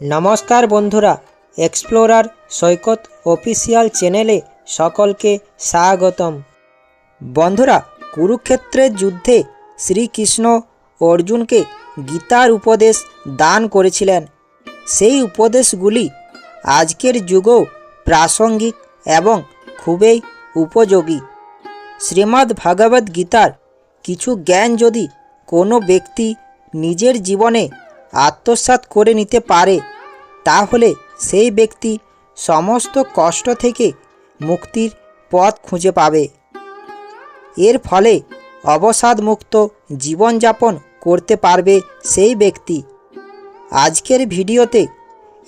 নমস্কার বন্ধুরা এক্সপ্লোরার সৈকত অফিসিয়াল চ্যানেলে সকলকে স্বাগতম। বন্ধুরা, কুরুক্ষেত্রের যুদ্ধে শ্রীকৃষ্ণ অর্জুনকে গীতার উপদেশ দান করেছিলেন। সেই উপদেশগুলি আজকের যুগেও প্রাসঙ্গিক এবং খুবই উপযোগী। শ্রীমদ্ ভাগবত গীতার কিছু জ্ঞান যদি কোনো ব্যক্তি নিজের জীবনে আত্মসাৎ করে নিতে পারে, তাহলে সেই ব্যক্তি সমস্ত কষ্ট থেকে মুক্তির পথ খুঁজে পাবে। এর ফলে অবসাদমুক্ত জীবনযাপন করতে পারবে সেই ব্যক্তি। আজকের ভিডিওতে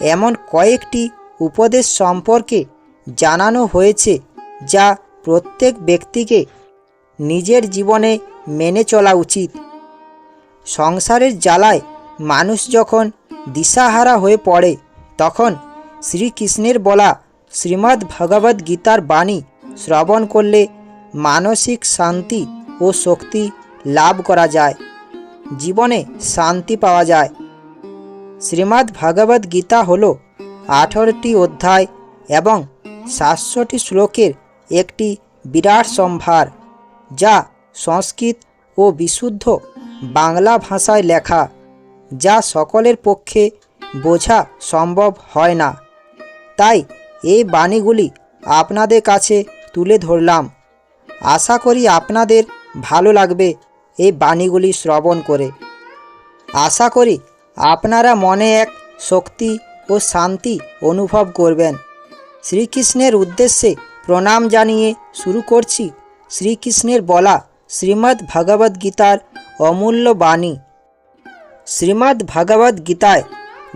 এমন কয়েকটি উপদেশ সম্পর্কে জানানো হয়েছে যা প্রত্যেক ব্যক্তিকে নিজের জীবনে মেনে চলা উচিত। সংসারের জ্বালায় মানুষ যখন দিশাহারা হয়ে পড়ে, তখন শ্রীকৃষ্ণের বলা শ্রীমদ্ ভগবদ গীতার বাণী শ্রবণ করলে মানসিক শান্তি ও শক্তি লাভ করা যায়, জীবনে শান্তি পাওয়া যায়। শ্রীমদ্ ভগবদ গীতা হল আঠারোটি অধ্যায় এবং সাতশোটি শ্লোকের একটি বিরাট সম্ভার, যা সংস্কৃত ও বিশুদ্ধ বাংলা ভাষায় লেখা। যা সকলের পক্ষে বোঝা সম্ভব হয় না। তাই এই বাণীগুলি আপনাদের কাছে তুলে ধরলাম। আশা করি আপনাদের ভালো লাগবে এই বাণীগুলি শ্রবণ করে। আশা করি আপনারা মনে এক শক্তি ও শান্তি অনুভব করবেন। শ্রীকৃষ্ণের উদ্দেশ্যে প্রণাম জানিয়ে শুরু করছি শ্রীকৃষ্ণের বলা শ্রীমদ্ ভগবদ্ গীতার অমূল্য বাণী। শ্রীমদ্ ভগবদ্ গীতায়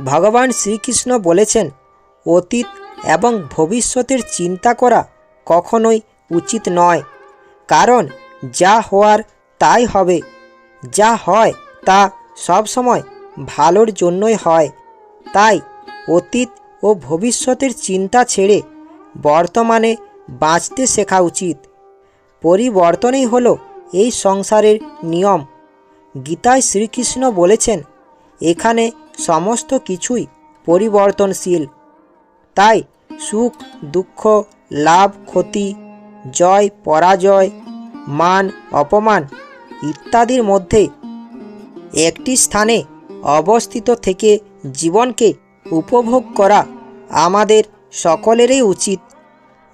ভগবান শ্রীকৃষ্ণ বলেছেন, অতীত এবং ভবিষ্যতের চিন্তা করা কখনোই উচিত নয়, কারণ যা হওয়ার তাই হবে, যা হয় তা সবসময় ভালোর জন্যই হয়। তাই অতীত ও ভবিষ্যতের চিন্তা ছেড়ে বর্তমানে বাঁচতে শেখা উচিত। পরিবর্তনই হলো এই সংসারের নিয়ম। গীতায় শ্রীকৃষ্ণ বলেছেন, এখানে সমস্ত কিছুই পরিবর্তনশীল। তাই সুখ, দুঃখ, লাভ, ক্ষতি, জয়, পরাজয়, মান, অপমান ইত্যাদির মধ্যে একটি স্থানে অবস্থিত থেকে জীবনকে উপভোগ করা আমাদের সকলেরই উচিত।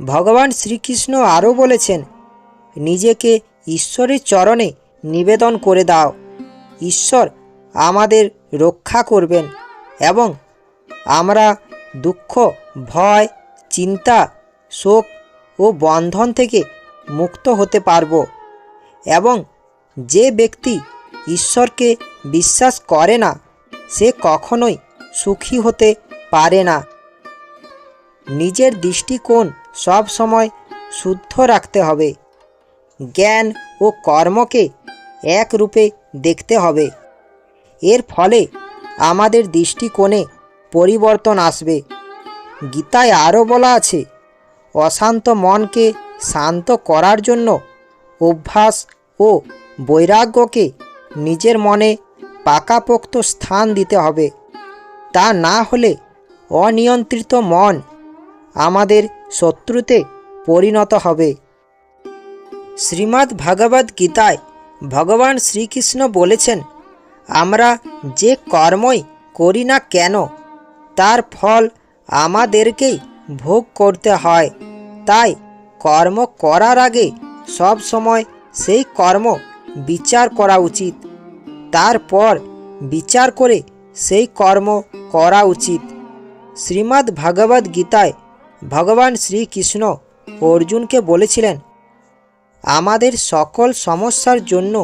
ভগবান শ্রীকৃষ্ণ আরও বলেছেন, নিজেকে ঈশ্বরের চরণে নিবেদন করে দাও। ঈশ্বর আমাদের রক্ষা করবেন এবং আমরা দুঃখ, ভয়, চিন্তা, শোক ও বন্ধন থেকে মুক্ত হতে পারব এবং যে ব্যক্তি ঈশ্বরকে বিশ্বাস করে না, সে কখনোই সুখী হতে পারে না। নিজের দৃষ্টিকোণ সব সময় শুদ্ধ রাখতে হবে। জ্ঞান ও কর্মকে এক রূপে দেখতে হবে। এর ফলে আমাদের দৃষ্টিকোণে পরিবর্তন আসবে। গীতায় আরও বলা আছে, অশান্ত মনকে শান্ত করার জন্য অভ্যাস ও বৈরাগ্যকে নিজের মনে পাকাপোক্ত স্থান দিতে হবে। তা না হলে অনিয়ন্ত্রিত মন আমাদের শত্রুতে পরিণত হবে। শ্রীমদ্ ভগবদ্ গীতায় ভগবান শ্রীকৃষ্ণ বলেছেন, আমরা যে কর্মই করি না কেন, তার ফল আমাদেরকেই ভোগ করতে হয়। তাই কর্ম করার আগে সব সময় সেই কর্ম বিচার করা উচিত। তারপর বিচার করে সেই কর্ম করা উচিত। শ্রীমদ্ ভগবদ্ গীতায় ভগবান শ্রীকৃষ্ণ অর্জুনকে বলেছিলেন আমাদের সকল সমস্যার জন্য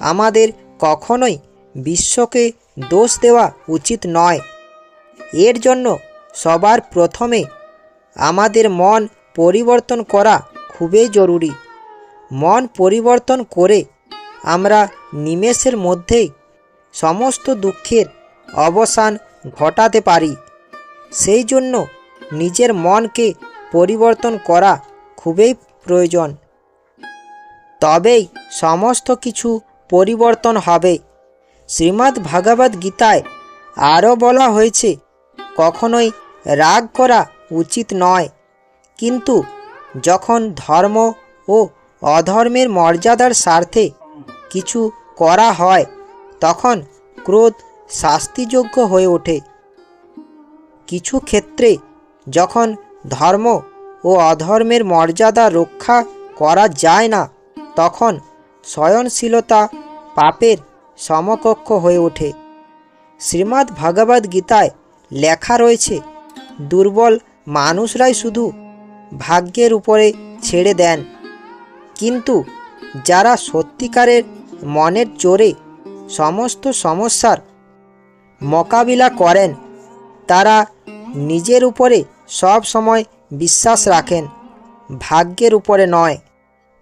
আমাদের কখনোই বিশ্বকে দোষ দেওয়া উচিত নয়। এর জন্য সবার প্রথমে আমাদের মন পরিবর্তন করা খুবই জরুরি। মন পরিবর্তন করে আমরা নিমেষের মধ্যেই সমস্ত দুঃখের অবসান ঘটাতে পারি। সেই জন্য নিজের মনকে পরিবর্তন করা খুবই প্রয়োজন। তবেই সমস্ত কিছু পরিবর্তন হবে। শ্রীমদ্ ভগবদ্ গীতায় আরও বলা হয়েছে, কখনোই রাগ করা উচিত নয়। কিন্তু যখন ধর্ম ও অধর্মের মর্যাদার স্বার্থে কিছু করা হয়, তখন ক্রোধ শাস্তিযোগ্য হয়ে ওঠে। কিছু ক্ষেত্রে যখন ধর্ম ও অধর্মের মর্যাদা রক্ষা করা যায় না তখন সয়নশীলতা পাপের সমকক্ষ হয়ে ওঠে। শ্রীমদ্ ভগবদ গীতায় লেখা রয়েছে, দুর্বল মানুষরাই শুধু ভাগ্যের উপরে ছেড়ে দেন। কিন্তু যারা সত্যিকারের মনের জোরে সমস্ত সমস্যার মোকাবিলা করেন, তারা নিজের উপরে সব সময় বিশ্বাস রাখেন, ভাগ্যের উপরে নয়।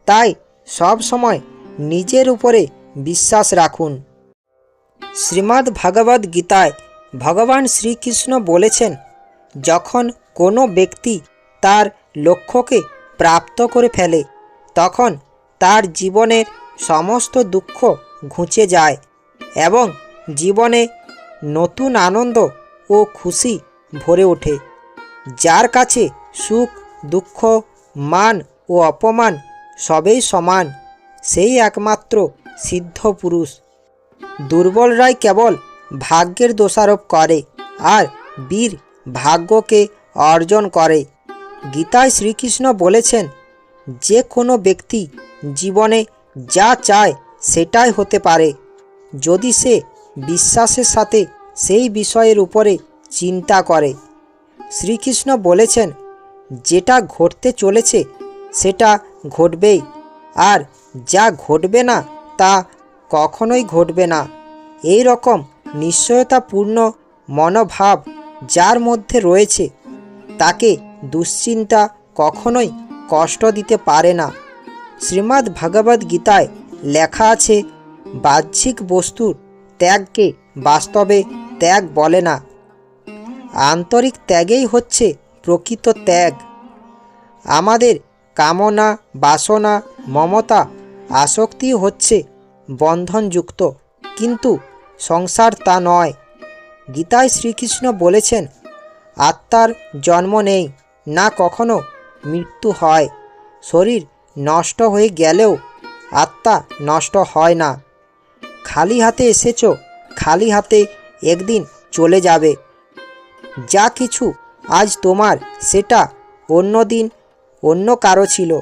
তাই সব সময় নিজের উপরে বিশ্বাস রাখুন। শ্রীমদ্ ভগবদ গীতায় ভগবান শ্রীকৃষ্ণ বলেছেন, যখন কোনো ব্যক্তি তার লক্ষ্যকে প্রাপ্ত করে ফেলে, তখন তার জীবনের সমস্ত দুঃখ ঘুচে যায় এবং জীবনে নতুন আনন্দ ও খুশি ভরে ওঠে, যার কাছে সুখ, দুঃখ, মান ও অপমান সবেই সমান, সেই একমাত্র সিদ্ধ পুরুষ। দুর্বলরাই কেবল ভাগ্যের দোষারোপ করে আর বীর ভাগ্যকে অর্জন করে। গীতায় শ্রীকৃষ্ণ বলেছেন, যে কোনো ব্যক্তি জীবনে যা চায় সেটাই হতে পারে। যদি সে বিশ্বাসের সাথে সেই বিষয়ের উপরে চিন্তা করে। শ্রীকৃষ্ণ বলেছেন, যেটা ঘটতে চলেছে সেটা ঘটবেই। আর যা ঘটবে না, তা কখনোই ঘটবে না। এই রকম নিশ্চয়তাপূর্ণ মনোভাব যার মধ্যে রয়েছে, তাকে দুশ্চিন্তা কখনোই কষ্ট দিতে পারে না। শ্রীমদ্ ভগবদ গীতায় লেখা আছে, বাহ্যিক বস্তুর ত্যাগকে বাস্তবে ত্যাগ বলে না। আন্তরিক ত্যাগেই হচ্ছে প্রকৃত ত্যাগ। আমাদের কামনা, বাসনা, মমতা, আসক্তি হচ্ছে বন্ধনযুক্ত। কিন্তু সংসার তা নয়। গীতায় শ্রীকৃষ্ণ বলেছেন, আত্মার জন্ম নেই, না কখনো মৃত্যু হয়। শরীর নষ্ট হয়ে গেলেও আত্মা নষ্ট হয় না। খালি হাতে এসেছ, খালি হাতে একদিন চলে যাবে। যা কিছু আজ তোমার, সেটা অন্য দিন অন্য কারও ছিল।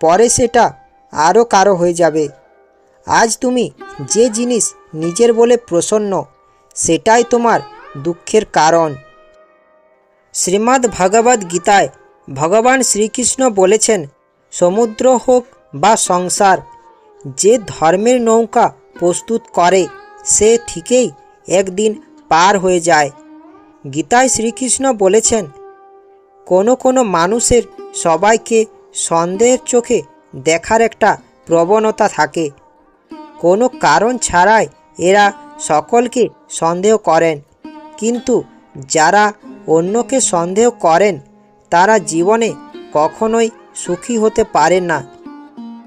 পরে সেটা আরও কারও হয়ে যাবে। আজ তুমি যে জিনিস নিজের বলে প্রসন্ন, সেটাই তোমার দুঃখের কারণ। শ্রীমদ্ ভগবদ গীতায় ভগবান শ্রীকৃষ্ণ বলেছেন, সমুদ্র হোক বা সংসার, যে ধর্মের নৌকা প্রস্তুত করে, সে ঠিকই একদিন পার হয়ে যায়। গীতায় শ্রীকৃষ্ণ বলেছেন কোনো কোনো মানুষের সবাইকে সন্দেহের চোখে দেখার একটা প্রবণতা থাকে। কোনো কারণ ছাড়াই এরা সকলকে সন্দেহ করেন। কিন্তু যারা অন্যকে সন্দেহ করেন, তারা জীবনে কখনোই সুখী হতে পারেন না।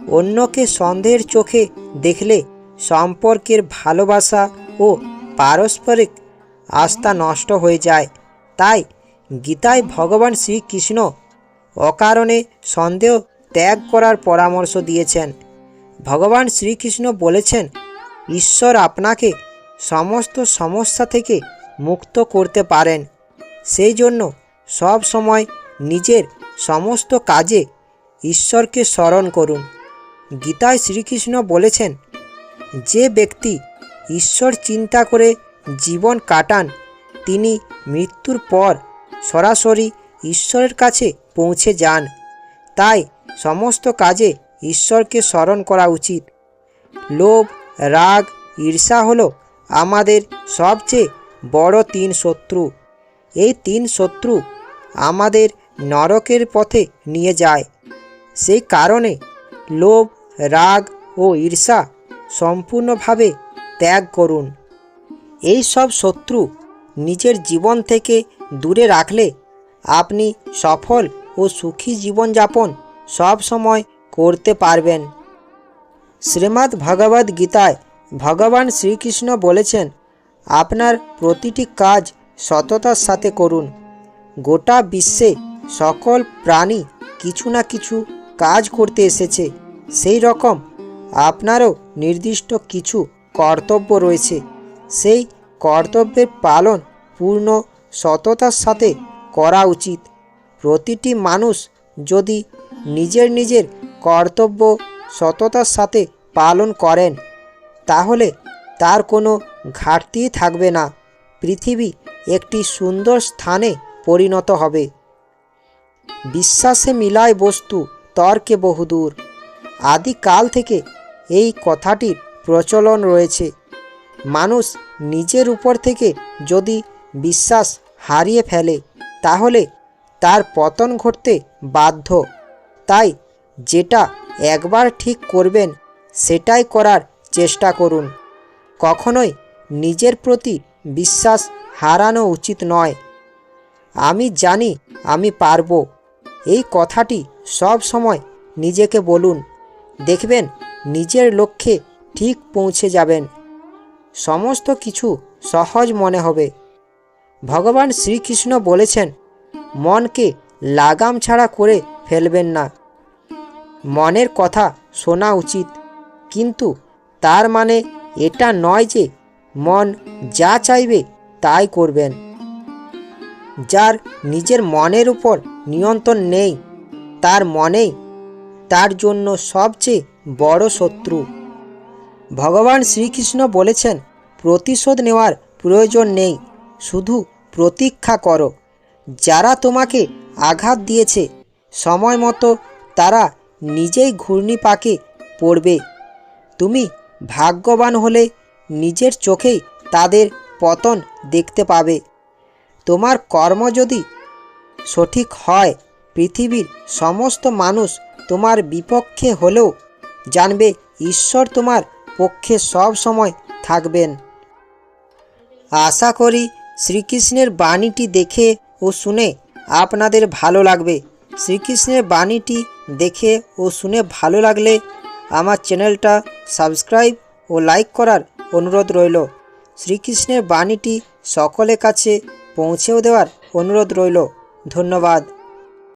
অন্যকে সন্দেহের চোখে দেখলে সম্পর্কের ভালোবাসা ও পারস্পরিক আস্থা নষ্ট হয়ে যায়। তাই গীতায় ভগবান শ্রীকৃষ্ণ অকারণে সন্দেহ ত্যাগ করার পরামর্শ দিয়েছেন। ভগবান শ্রীকৃষ্ণ বলেছেন, ঈশ্বর আপনাকে সমস্ত সমস্যা থেকে মুক্ত করতে পারেন। সেই জন্য সব সময় নিজের সমস্ত কাজে ঈশ্বরকে স্মরণ করুন। গীতায় শ্রীকৃষ্ণ বলেছেন, যে ব্যক্তি ঈশ্বর চিন্তা করে জীবন কাটান, তিনি মৃত্যুর পর সরাসরি ঈশ্বরের কাছে পৌঁছে যান। তাই সমস্ত কাজে ঈশ্বরকে স্মরণ করা উচিত। লোভ, রাগ, ঈর্ষা হলো আমাদের সবচেয়ে বড় তিন শত্রু। এই তিন শত্রু আমাদের নরকের পথে নিয়ে যায়। সেই কারণে লোভ, রাগ ও ঈর্ষা সম্পূর্ণভাবে ত্যাগ করুন। এই সব শত্রু নিজের জীবন থেকে দূরে রাখলে আপনি সফল ও সুখী জীবনযাপন সব সময় করতে পারবেন। শ্রীমদ্ ভগবদ গীতায় ভগবান শ্রীকৃষ্ণ বলেছেন, আপনার প্রতিটি কাজ সততার সাথে করুন। গোটা বিশ্বে সকল প্রাণী কিছু না কিছু কাজ করতে এসেছে। সেই রকম আপনারও নির্দিষ্ট কিছু কর্তব্য রয়েছে। সেই কর্তব্যের পালন পূর্ণ সততার সাথে করা উচিত। প্রতিটি মানুষ যদি নিজের নিজের কর্তব্য সততার সাথে পালন করেন, তাহলে তার কোনো ঘাটতিই থাকবে না। পৃথিবী একটি সুন্দর স্থানে পরিণত হবে। বিশ্বাসে মিলায় বস্তু, তর্কে বহুদূর। আদিকাল থেকে এই কথাটির প্রচলন রয়েছে। মানুষ নিজের উপর থেকে যদি বিশ্বাস হারিয়ে ফেলে, তাহলে তার পতন ঘটতে বাধ্য। তাই যেটা একবার ঠিক করবেন, সেটাই করার চেষ্টা করুন। কখনোই নিজের প্রতি বিশ্বাস হারানো উচিত নয়। আমি জানি আমি পারব। এই কথাটি সব সময় নিজেকে বলুন। দেখবেন নিজের লক্ষ্যে ঠিক পৌঁছে যাবেন। সমস্ত কিছু সহজ মনে হবে। ভগবান শ্রীকৃষ্ণ বলেছেন, মনকে লাগাম ছাড়া করে ফেলবেন না। মনের কথা শোনা উচিত, কিন্তু তার মানে এটা নয় যে মন যা চাইবে তাই করবেন। যার নিজের মনের উপর নিয়ন্ত্রণ নেই, তার মনেই তার জন্য সবচেয়ে বড় শত্রু। ভগবান শ্রীকৃষ্ণ বলেছেন, প্রতিশোধ নেওয়ার প্রয়োজন নেই, শুধু প্রতীক্ষা করো। যারা তোমাকে আঘাত দিয়েছে, সময় মতো তারা নিজেই ঘূর্ণিপাকে পড়বে। তুমি ভাগ্যবান হলে নিজের চোখেই তাদের পতন দেখতে পাবে। তোমার কর্ম যদি সঠিক হয়, পৃথিবীর সমস্ত মানুষ তোমার বিপক্ষে হলেও জানবে ঈশ্বর তোমার পক্ষে সব সময় থাকবেন। আশা করি শ্রীকৃষ্ণের বাণীটি দেখে ও শুনে আপনাদের ভালো লাগবে। শ্রীকৃষ্ণের বাণীটি দেখে ও শুনে ভালো লাগলে আমার চ্যানেলটা সাবস্ক্রাইব ও লাইক করার অনুরোধ রইল। শ্রীকৃষ্ণের বাণীটি সকলের কাছে পৌঁছেও দেওয়ার অনুরোধ রইল। ধন্যবাদ।